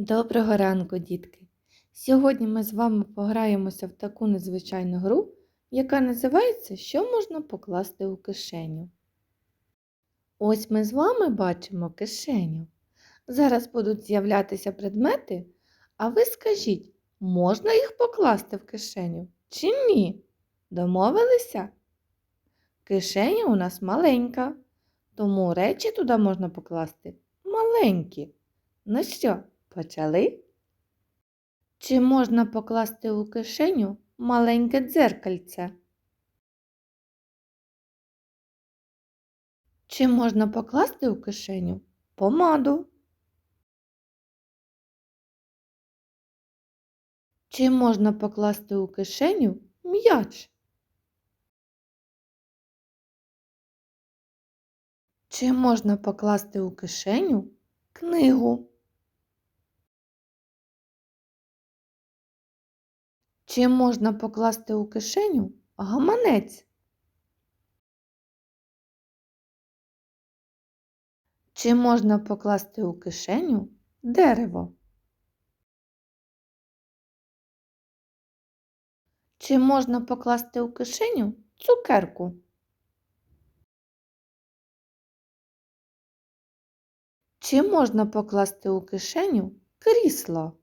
Доброго ранку, дітки! Сьогодні ми з вами пограємося в таку незвичайну гру, яка називається Що можна покласти у кишеню. Ось ми з вами бачимо кишеню. Зараз будуть з'являтися предмети, а ви скажіть, можна їх покласти в кишеню чи ні? Домовилися? Кишеня у нас маленька, тому речі туди можна покласти маленькі. Ну що, почали? Чи можна покласти у кишеню маленьке дзеркальце? Чи можна покласти у кишеню помаду? Чи можна покласти у кишеню м'яч? Чи можна покласти у кишеню книгу? Чи можна покласти у кишеню гаманець? Чи можна покласти у кишеню дерево? Чи можна покласти у кишеню цукерку? Чи можна покласти у кишеню крісло?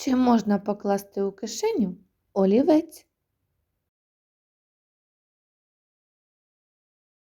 Чи можна покласти у кишеню олівець?